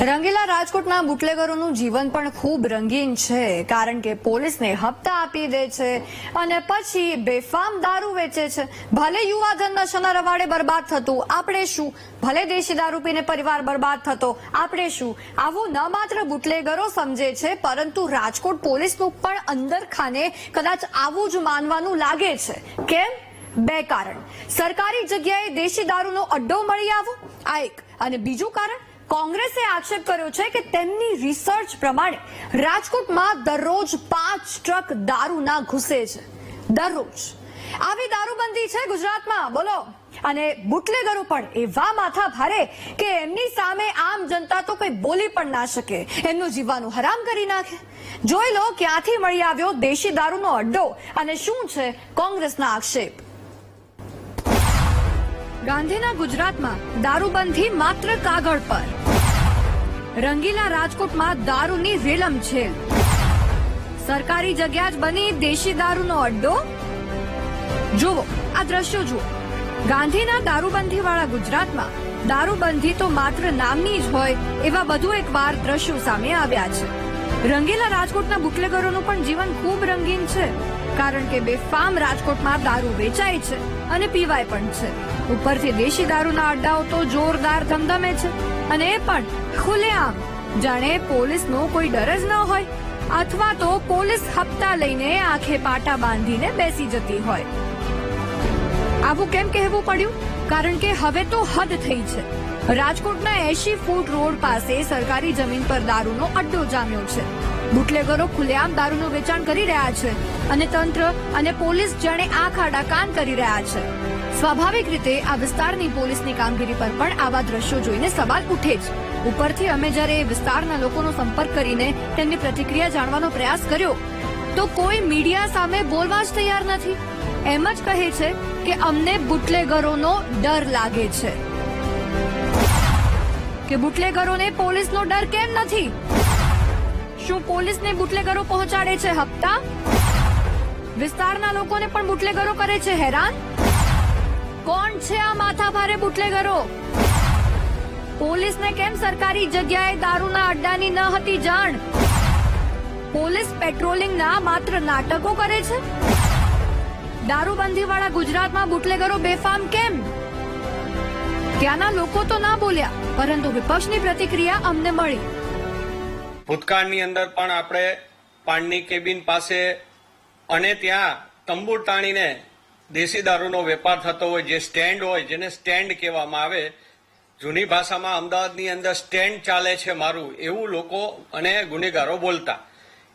રંગીલા રાજકોટના બુટલેગરોનું જીવન પણ ખૂબ રંગીન છે, કારણ કે પોલીસને હપ્તા આપી દે છે અને પછી બેફામ દારૂ વેચે છે. ભલે યુવાધન નશાના રવાડે બરબાદ થતું, આપણે શું? ભલે દેશી દારૂ પીને પરિવાર બરબાદ થતો, આપણે શું? આવું ન માત્ર બુટલેગરો સમજે છે, પરંતુ રાજકોટ પોલીસનું પણ અંદર ખાને કદાચ આવું જ માનવાનું લાગે છે. કેમ? બે કારણ. સરકારી જગ્યાએ દેશી દારૂનો અડ્ડો મળી આવો, આ એક. અને બીજું કારણ કોંગ્રેસે આક્ષેપ કર્યો છે કે તેમની રિસર્ચ પ્રમાણે રાજકોટમાં દરરોજ પાંચ ટ્રક દારૂના ઘૂસે છે. દરરોજ. આવી દારૂબંધી છે ગુજરાતમાં. બોલો. અને બુટલેગરો પણ એવા માથા ભારે કે એમની સામે આમ જનતા તો કઈ બોલી પણ ના શકે. એમનું જીવવાનું હરામ કરી નાખે. જોઈ લો ક્યાંથી મળી આવ્યો દેશી દારૂનો અડ્ડો અને શું છે કોંગ્રેસના આક્ષેપ. ગાંધીના ગુજરાતમાં દારૂબંધી માત્ર કાગળ પર. રંગીલા રાજકોટમાં દારૂની રેલમ છે સરકારી જગ્યા જ બની દેશી દારૂનો અડ્ડો? જુઓ, આ દ્રશ્યો જુઓ. ગાંધીના દારૂબંધી વાળા ગુજરાતમાં દારૂબંધી તો માત્ર નામની જ હોય એવા બધું એક વાર દ્રશ્યો સામે આવ્યા છે. રંગીલા રાજકોટના બુકલેગરોનું પણ જીવન ખૂબ રંગીન છે. કારણ કે બેફામ રાજકોટમાં દારૂ વેચાય છે અને પીવાય પણ છે. ઉપરથી દેશી દારૂના અડ્ડાઓ તો જોરદાર ધમધમે છે અને એ પણ ખુલ્લેઆમ. જાણે પોલીસનો કોઈ ડર જ ન હોય, અથવા તો પોલીસ હપ્તા લઈને આંખે પાટા બાંધીને બેસી જતી હોય. આવું કેમ કહેવું પડ્યું? કારણ કે હવે તો હદ થઈ છે. રાજકોટના એશી ફૂટ રોડ પાસે સરકારી જમીન પર દારૂનો અડ્ડો જામ્યો છે. બુટલેગરો ખુલ્લેઆમ દારૂનું વેચાણ કરી રહ્યા છે અને તંત્ર અને પોલીસ જાણે આંખ આડા કાન કરી રહ્યા છે. સ્વાભાવિક રીતે આ વિસ્તારની પોલીસની કામગીરી પર પણ આવા દ્રશ્યો જોઈને સવાલ ઉઠે જ. ઉપરથી અમે જ્યારે એ વિસ્તારના લોકોનો સંપર્ક કરીને તેમની પ્રતિક્રિયા જાણવાનો પ્રયાસ કર્યો, તો કોઈ મીડિયા સામે બોલવા જ તૈયાર નથી. એમ જ કહે છે કે અમને બુટલેગરોનો ડર લાગે છે. કે બુટલેગરોને પોલીસનો ડર કેમ નથી? શું પોલીસને બુટલેગરો પહોંચાડે છે હપ્તા? વિસ્તારના લોકોને પણ બુટલેગરો કરે છે હેરાન? કોણ છે આ માથાભારે બુટલેગરો? પોલીસને કેમ સરકારી જગ્યાએ દારૂના અડ્ડાની ન હતી જાણ? પોલીસ પેટ્રોલિંગના માત્ર નાટકો કરે છે? દારૂબંધી વાળા ગુજરાતમાં બુટલેગરો બેફામ કેમ? ત્યાંના લોકો તો ના બોલ્યા, પરંતુ વિપક્ષની પ્રતિક્રિયા અમને મળી. ભૂતકાળની અંદર પણ આપણે પાણની કેબિન પાસે અને ત્યાં તંબુ તાણીને દેશી દારૂનો વેપાર થતો હોય, જે સ્ટેન્ડ હોય, જેને સ્ટેન્ડ કહેવામાં આવે, જૂની ભાષામાં અમદાવાદની અંદર સ્ટેન્ડ ચાલે છે મારું, એવું લોકો અને ગુનેગારો બોલતા.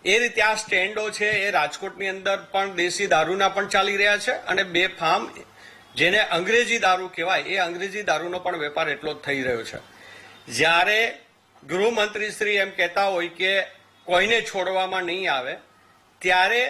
એ રીતે આ સ્ટેન્ડો છે, એ રાજકોટની અંદર પણ દેશી દારૂના પણ ચાલી રહ્યા છે અને બે ફાર્મ જેને અંગ્રેજી દારૂ કહેવાય, એ અંગ્રેજી દારૂનો પણ વેપાર એટલો જ થઈ રહ્યો છે. જ્યારે ગૃહમંત્રી શ્રી એમ કહેતા હોય કે કોઈને છોડવામાં નહીં આવે, ત્યારે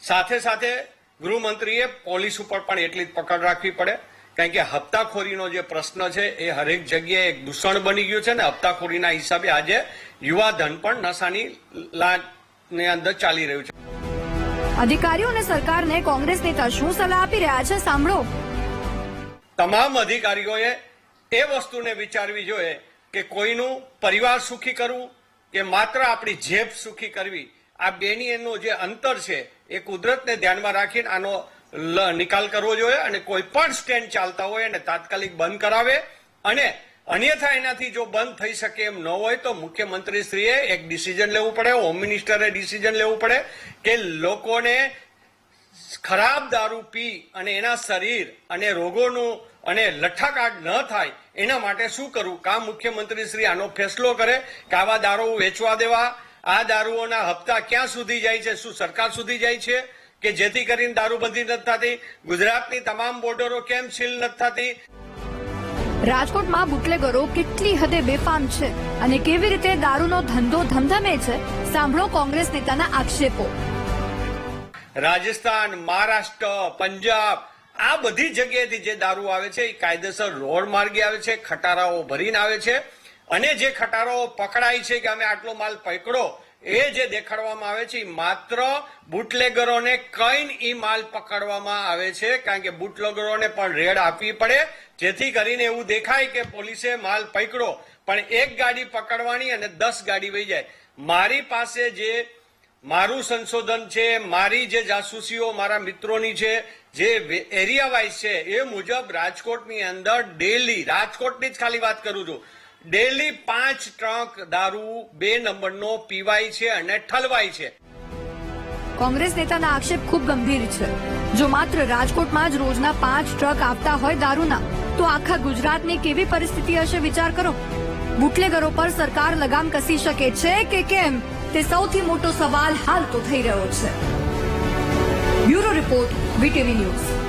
સાથે સાથે ગૃહમંત્રીએ પોલીસ ઉપર પણ એટલી જ પકડ રાખવી પડે. કારણ કે હપ્તાખોરીનો જે પ્રશ્ન છે, એ હરેક જગ્યાએ એક દૂષણ બની ગયું છે ને, હપ્તાખોરીના હિસાબે આજે યુવા ધન પણ નશાની લાટની અંદર ચાલી રહ્યું છે. અધિકારીઓ અને સરકારને કોંગ્રેસ નેતા શું સલાહ આપી રહ્યા છે, સાંભળો. તમામ અધિકારીઓએ એ વસ્તુને વિચારવી જોઈએ કે કોઈનું પરિવાર સુખી કરવું, કે માત્ર આપણી જેબ સુખી કરવી, આ બેની એનું જે અંતર છે એ કુદરતને ધ્યાનમાં રાખીને આનો નિકાલ કરવો જોઈએ અને કોઈ પણ સ્ટેન્ડ ચાલતા હોય એને તાત્કાલિક બંધ કરાવે અને અન્યથા એનાથી જો બંધ થઈ શકે એમ ન હોય તો મુખ્યમંત્રીશ્રીએ એક ડિસિઝન લેવું પડે, હોમ મિનિસ્ટરે ડિસિઝન લેવું પડે કે લોકોને ખરાબ દારૂ પી અને એના શરીર અને રોગોનું અને લઠ્ઠાકાટ ન થાય એના માટે શું કરવું? કામ મુખ્યમંત્રી શ્રી આનો ફેસલો કરે કે આવા દારૂ વેચવા દેવા. આ દારૂઓના હપ્તા ક્યાં સુધી જાય છે? શું સરકાર સુધી જાય છે? કે જેથી કરીને દારૂબંધી નથી થતી? ગુજરાતની તમામ બોર્ડરો કેમ સીલ નથી થતી? રાજકોટમાં બુટલેગરો કેટલી હદે બેફામ છે અને કેવી રીતે દારૂનો ધંધો ધમધમે છે, સાંભળો કોંગ્રેસ નેતાના આક્ષેપો. રાજસ્થાન, મહારાષ્ટ્ર, પંજાબ, આ બધી જગ્યાએથી જે દારૂ આવે છે, એ કાયદેસર રોડ માર્ગે આવે છે, ખટારાઓ ભરીને આવે છે. અને જે ખટારાઓ પકડાય છે કે અમે આટલો માલ પકડો એ જે દેખાડવામાં આવે છે, એ માત્ર બુટલેગરોને કઈ ઈ માલ પકડવામાં આવે છે, કારણ કે બુટલેગરોને પણ રેડ આપવી પડે. જેથી કરીને એવું દેખાય કે પોલીસે માલ પકડો પણ એક ગાડી પકડવાની અને દસ ગાડી વહી જાય. મારી પાસે જે મારું સંશોધન છે, મારી જે જાસૂસીઓ, મારા મિત્રોની છે, જે એરિયા વાઇઝ છે, એ મુજબ રાજકોટની અંદર ડેલી, રાજકોટની જ ખાલી વાત કરું છું ડેલી પાંચ ટ્રક દારૂ બે નંબરનો પીવાય છે અને ઠલવાય છે. કોંગ્રેસ નેતાના આક્ષેપ ખૂબ ગંભીર છે. જો માત્ર રાજકોટમાં જ રોજના પાંચ ટ્રક આવતા હોય દારૂના, તો આખા ગુજરાતની કેવી પરિસ્થિતિ હશે વિચાર કરો? બુટલેગરો પર સરકાર લગામ કસી શકે છે કે કેમ? તે સૌથી મોટો સવાલ હાલ તો થઈ રહ્યો છે. Bureau report, VTV News.